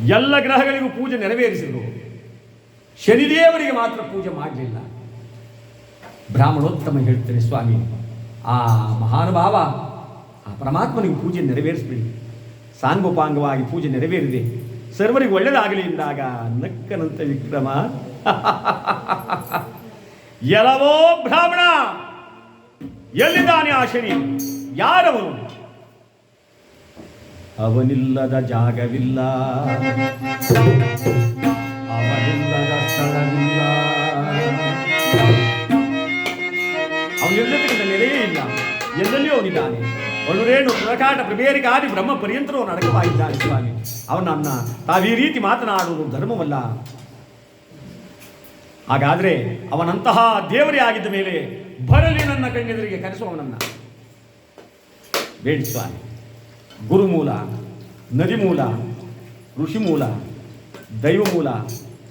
ಎಲ್ಲ ಗ್ರಹಗಳಿಗೂ ಪೂಜೆ ನೆರವೇರಿಸಿದರು. ಶನಿದೇವರಿಗೆ ಮಾತ್ರ ಪೂಜೆ ಮಾಡಲಿಲ್ಲ. ಬ್ರಾಹ್ಮಣೋತ್ತಮ ಹೇಳ್ತಾರೆ ಸ್ವಾಮಿ, ಆ ಮಹಾನುಭಾವ, ಆ ಪರಮಾತ್ಮನಿಗೆ ಪೂಜೆ ನೆರವೇರಿಸ್ಬಿಡಿ. ಸಾಂಗೋಪಾಂಗವಾಗಿ ಪೂಜೆ ನೆರವೇರಿದೆ. ಸರ್ವರಿಗೆ ಒಳ್ಳೆಯದಾಗಲಿ ಎಂದಾಗ ನಕ್ಕನಂತ ವಿಕ್ರಮ. ಎಲವೋ ಬ್ರಾಹ್ಮಣ, ಎಲ್ಲಿದ್ದಾನೆ ಆ ಶನಿ? ಯಾರವನು? ಅವನಿಲ್ಲದ ಜಾಗವಿಲ್ಲ. ಅವನಿಲ್ಲದ ಸ್ಥಳವಿಲ್ಲ. ಅವನಿಲ್ಲತಕ್ಕಂಥ ನೆಲೆಯೇ ಇಲ್ಲ. ಎಲ್ಲೆಲ್ಲಿ ಅವನಿದ್ದಾನೆ ರೇಣು ಪ್ರಕಾಟ ಪ್ರಬೇರಿಗಾದಿ ಬ್ರಹ್ಮ ಪರ್ಯಂತರೂ ಅವನು ಸ್ವಾಮಿ ಅವನನ್ನ ತಾವು ಈ ರೀತಿ ಮಾತನಾಡುವುದು ಧರ್ಮವಲ್ಲ. ಹಾಗಾದ್ರೆ ಅವನಂತಹ ದೇವರೇ ಆಗಿದ್ದ ಮೇಲೆ ಬರಲಿ ನನ್ನ ಕಣ್ಣೆದುರಿಗೆ ಕರೆಸುವವನನ್ನ ಬೇಡಿ ಸ್ವಾಮಿ ಗುರುಮೂಲ ನದಿ ಮೂಲ ಋಷಿ ಮೂಲ ದೈವ ಮೂಲ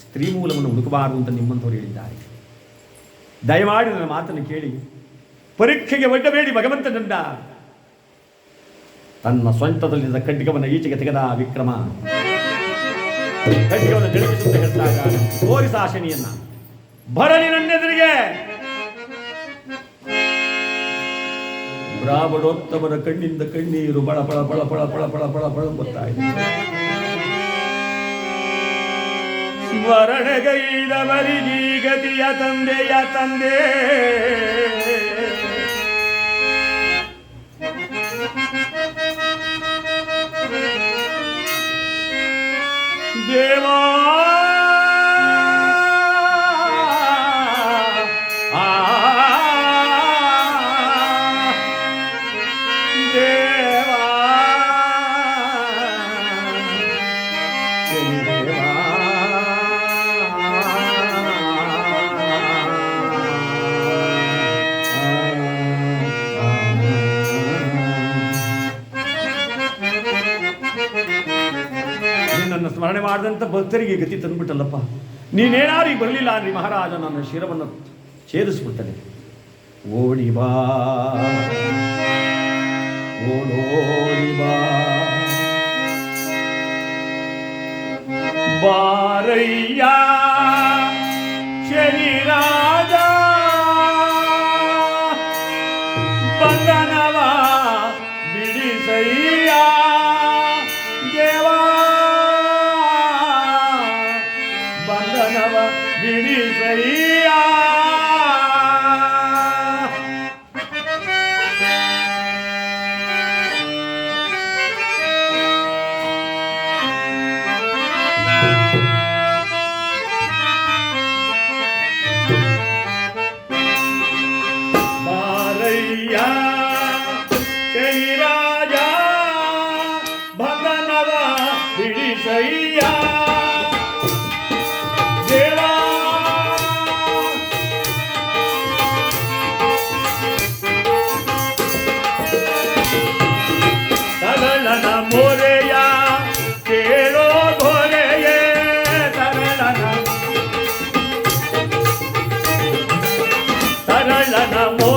ಸ್ತ್ರೀ ಮೂಲವನ್ನು ಹುಡುಕಬಾರದು ಅಂತ ನಿಮ್ಮಂಥವ್ರು ಹೇಳಿದ್ದಾರೆ. ದಯಮಾಡಿ ನನ್ನ ಮಾತನ್ನು ಕೇಳಿ, ಪರೀಕ್ಷೆಗೆ ಒಡ್ಡಬೇಡಿ ಭಗವಂತನಂದ ತನ್ನ ಸ್ವಂತದಲ್ಲಿದ್ದ ಖಡ್ಗವನ್ನು ಈಚೆಗೆ ತೆಗೆದ ವಿಕ್ರಮ. ಖಡ್ಗವನ್ನು ಜಳಗಿಸುತ್ತ ಹೇಳ್ತಾಗ ತೋರಿಸ ಆಶನಿಯನ್ನ. ಬರಲಿ ನನ್ನೆದುರಿಗೆ. ಬ್ರಾಹ್ಮಣೋತ್ತಮರ ಕಣ್ಣಿಂದ ಕಣ್ಣೀರು ಬಳ ಬಳ ಬಳ ಬಳ ಬಳ ಬಳ ಬಳ ಬಳ ಬರ್ತಾ ಇದೆ ಸ್ಮರಣಗೈದವರಿಗೀ ಗತಿಯ ತಂದೆಯ ತಂದೆ ದೇವಾ ಭಕ್ತರಿಗೆ ಗತಿ ತಂದ್ಬಿಟ್ಟಲ್ಲಪ್ಪ. ನೀನೇನಾರು ಈಗ ಬರಲಿಲ್ಲ ಅಂದ್ರಿ ಮಹಾರಾಜ ನನ್ನ ಶಿರವನ್ನು ಛೇದಿಸ್ಬಿಡ್ತಾನೆ. ಓಡಿ ಬಾ. ಓಡೋಡಿ ಬಾ. ಬಾರಯ್ಯ. ಬಂಧನವ ಬಿಡಿಸಯ್ಯ 来来来。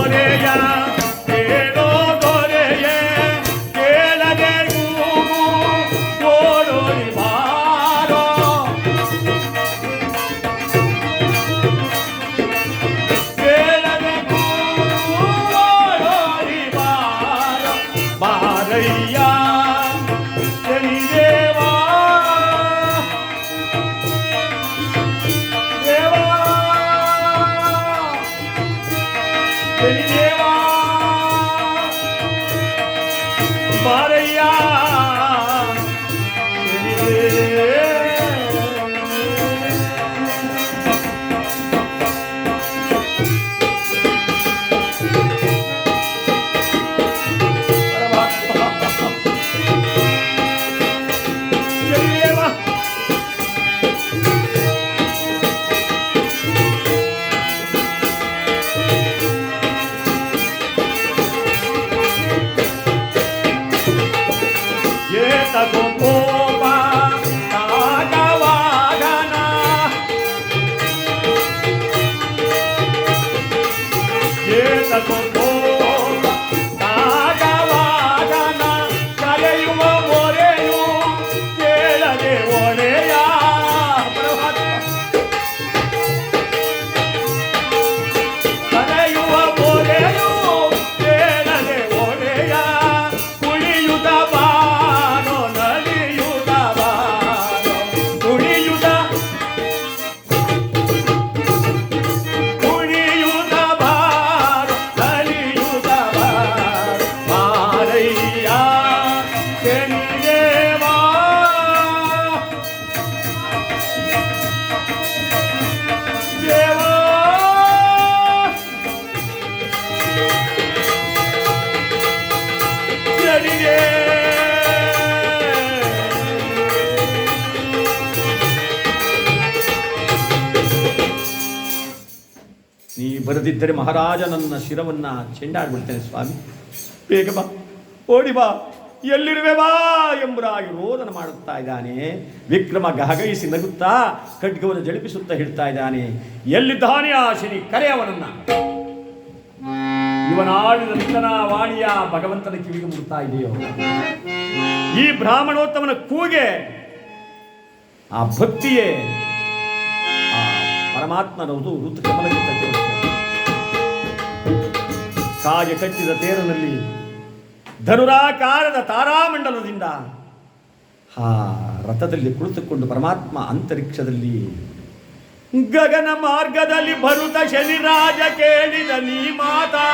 ಬರದಿದ್ದರೆ ಮಹಾರಾಜ ನನ್ನ ಶಿರವನ್ನ ಚೆಂಡಾಡ್ಬಿಡ್ತೇನೆ ಸ್ವಾಮಿ. ಬೇಗ ಬಾ, ಓಡಿ ಬಾ. ಎಲ್ಲಿರುವೆ ಬಾ ಎಂಬುದಾಗಿ ರೋದನ ಮಾಡುತ್ತಾ ಇದ್ದಾನೆ. ವಿಕ್ರಮ ಗಹಗೈಸಿ ನಗುತ್ತಾ ಖಡ್ಗವನ್ನು ಜಳಿಪಿಸುತ್ತಾ ಹೇಳ್ತಾ ಇದ್ದಾನೆ. ಎಲ್ಲಿದ್ದಾನೆ ಆ ಶನಿ? ಕರೆ ಅವನನ್ನ. ಇವನಾಡಿದ ನಿಂದನ ವಾಣಿಯ ಭಗವಂತನ ಕಿವಿಗೆ ಮುಡ್ತಾ ಇದೆಯೋ? ಈ ಬ್ರಾಹ್ಮಣೋತ್ತಮನ ಕೂಗೆ, ಆ ಭಕ್ತಿಯೇ ಆ ಪರಮಾತ್ಮನವುದು ಋತು ಕಮಲಕ್ಕೆ ತಟ್ಟಿರುತ್ತೆ ಕಾಗೆ ಕಟ್ಟಿದ ತೇರಿನಲ್ಲಿ ಧನುರಾಕಾರದ ತಾರಾಮಂಡಲದಿಂದ ಆ ರಥದಲ್ಲಿ ಕುಳಿತುಕೊಂಡು ಪರಮಾತ್ಮ ಅಂತರಿಕ್ಷದಲ್ಲಿ, ಗಗನ ಮಾರ್ಗದಲ್ಲಿ ಭರುತ ಶನಿರಾಜ ಕೇಳಿದ ನೀ ಮಾತಾ.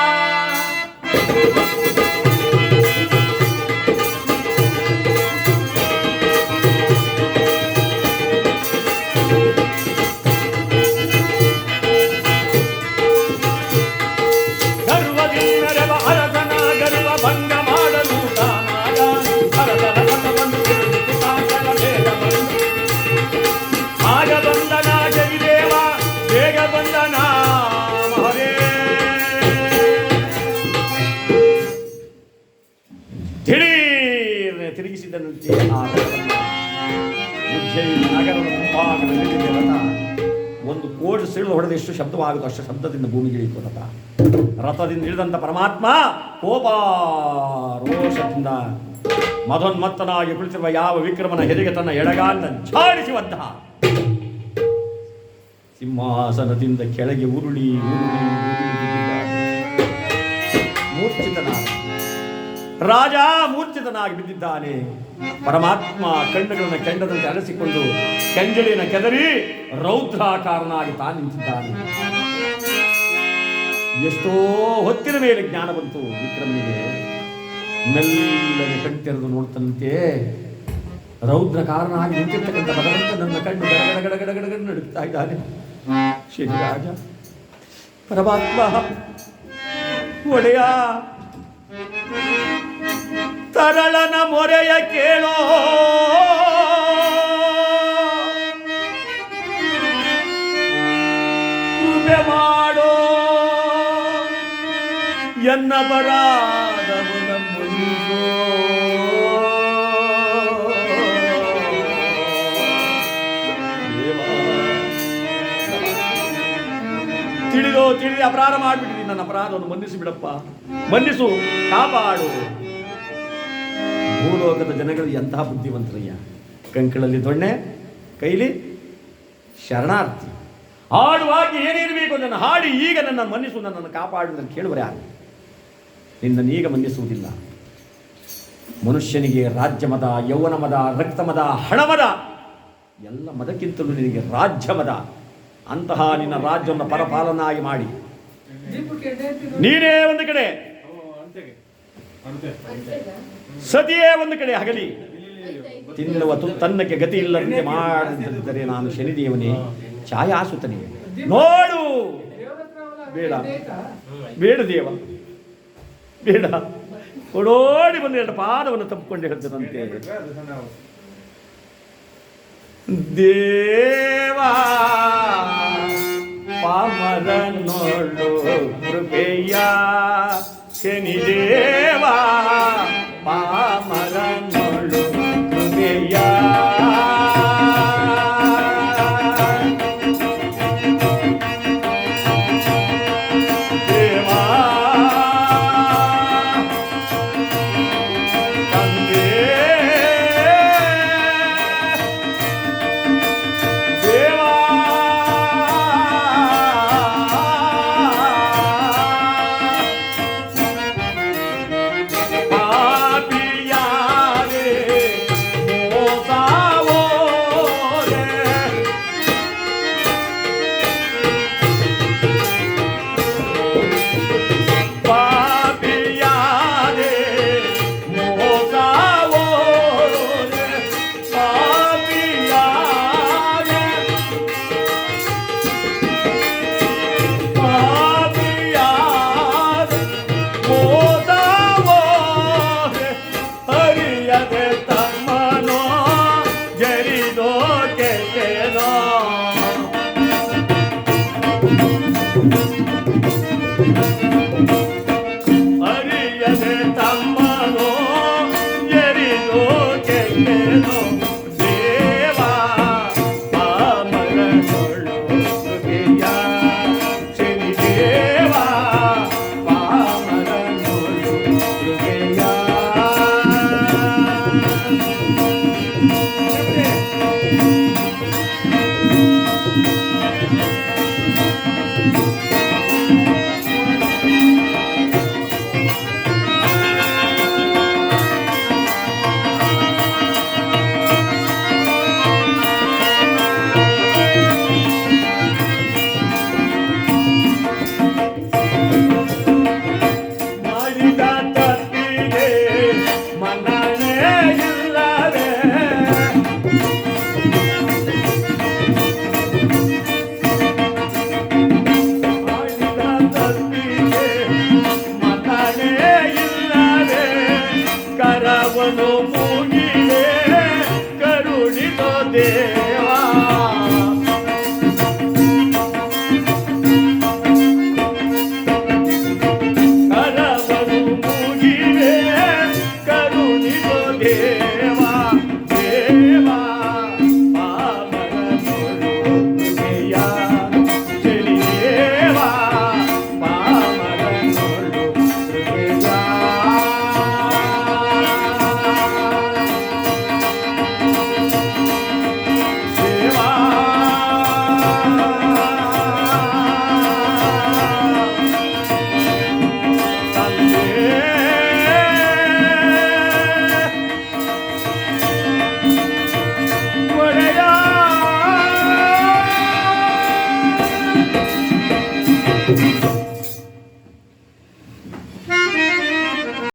ಉಜ್ಜಯಿನಿ ನಗರದ ಮುಂಭಾಗದಲ್ಲಿ ಒಂದು ಕೋಟಿ ಹೊಡೆದೆಷ್ಟು ಶಬ್ದವಾಗುತ್ತೋ ಅಷ್ಟು ಶಬ್ದದಿಂದ ಇಳಿತು ರಥ ರಥದಿಂದ ಇಳಿದಂತ ಪರಮಾತ್ಮ ಕೋಪ ರೋಷದಿಂದ ಮಧೋನ್ಮತ್ತನಾಗಿ ಕುಳಿತಿರುವ ಯಾವ ವಿಕ್ರಮನ ಹೆರಿಗೆ ತನ್ನ ಎಡಗಾಲಿನ ಝಾಡಿಸುವಂತಹ ಸಿಂಹಾಸನದಿಂದ ಕೆಳಗೆ ಉರುಳಿ ಉರುಳಿ. ಮೂರ್ಛಿತನಾದ ರಾಜ ಮೂರ್ಛಿತನಾಗಿ ಬಿದ್ದಿದ್ದಾನೆ. ಪರಮಾತ್ಮ ಕಣ್ಣುಗಳನ್ನು ಕೆಂಡದಂತೆ ಅರಸಿಕೊಂಡು ಕೆಂಜಲಿನ ಕೆದರಿ ರೌದ್ರಾಕಾರನಾಗಿ ತಾ ನಿಂತಿದ್ದಾನೆ. ಎಷ್ಟೋ ಹೊತ್ತಿನ ಮೇಲೆ ಜ್ಞಾನ ಬಂತು ವಿಕ್ರಮನಿಗೆ. ಮೆಲ್ಲನೆ ಕಣ್ತೆರೆದು ನೋಡ್ತಂತೆ ರೌದ್ರ ಕಾರಣನಾಗಿ ನಿಂತಿರ್ತಕ್ಕಂಥ ಭಗವಂತ ನನ್ನ ಕಣ್ಣು ಗಡಗಡಗಡಗಡಗಡ ನಡುತ್ತಾ ಇದ್ದಾನೆ. ಶ್ರೀರಾಜ ಪರಮಾತ್ಮ, ಒಡೆಯ ತರಳನ ಮೊರೆಯ ಕೇಳೋ. ಕೃಪೆ ಮಾಡೋ. ಎನ್ನ ಬರಾದವು ತಿಳಿದೋ ತಿಳಿದು ಅಪರಾಧ ಮಾಡಿಬಿಟ್ಟಿದ್ದೀನಿ. ನನ್ನ ಅಪರಾಧವನ್ನು ಮನ್ನಿಸಿ ಬಿಡಪ್ಪ. ಮನ್ನಿಸು, ಕಾಪಾಡು. ಭೂಲೋಕದ ಜನಗಳು ಎಂತಹ ಬುದ್ಧಿವಂತರಯ್ಯ? ಕಂಕಳಲ್ಲಿ ದೊಣ್ಣೆ ಕೈಲಿ ಶರಣಾರ್ಥಿ. ಹಾಡುವಾಗಿ ಏನಿರಬೇಕು ನನ್ನ ಹಾಡಿ ಈಗ ನನ್ನ ಮನ್ನಿಸು ನನ್ನನ್ನು ಕಾಪಾಡುವುದನ್ನು ಕೇಳುವರೆ ಯಾರು? ಈಗ ಮನ್ನಿಸುವುದಿಲ್ಲ. ಮನುಷ್ಯನಿಗೆ ರಾಜ್ಯಮದ ಯೌವನ ಮದ ರಕ್ತ ಮದ ಹಣ ಮದ ಎಲ್ಲ ಮದಕ್ಕಿಂತಲೂ ನಿನಗೆ ರಾಜ್ಯ ಮದ ಅಂತಹ ನಿನ್ನ ರಾಜ್ಯವನ್ನು ಪರಪಾಲನಾಗಿ ಮಾಡಿ. ನೀನೇ ಒಂದು ಕಡೆ. ಸತಿಯೇ ಒಂದು ಕಡೆ ಹಗಲಿ. ತಿನ್ನುವ ತುತ್ತನ್ನಕ್ಕೆ ಗತಿ ಇಲ್ಲದಂತೆ ಮಾಡಿದ್ದರೆ ನಾನು ಶನಿದೇವನೇ ಛಾಯಾಸುತನೇ. ನೋಡು! ಬೇಡ. ಬೇಡ. ದೇವ. ಬೇಡ. ಓಡೋಡಿ ಬಂದು ಎರಡು ಪಾದವನ್ನು ತಪ್ಪಿಕೊಂಡು ಹೇಳ್ತದಂತೆ. ದೇವಾ ಪಾಮರ ನೋಡು ಕೃಪೆಯ ಶನಿ ದೇವಾ ಪಾಮರ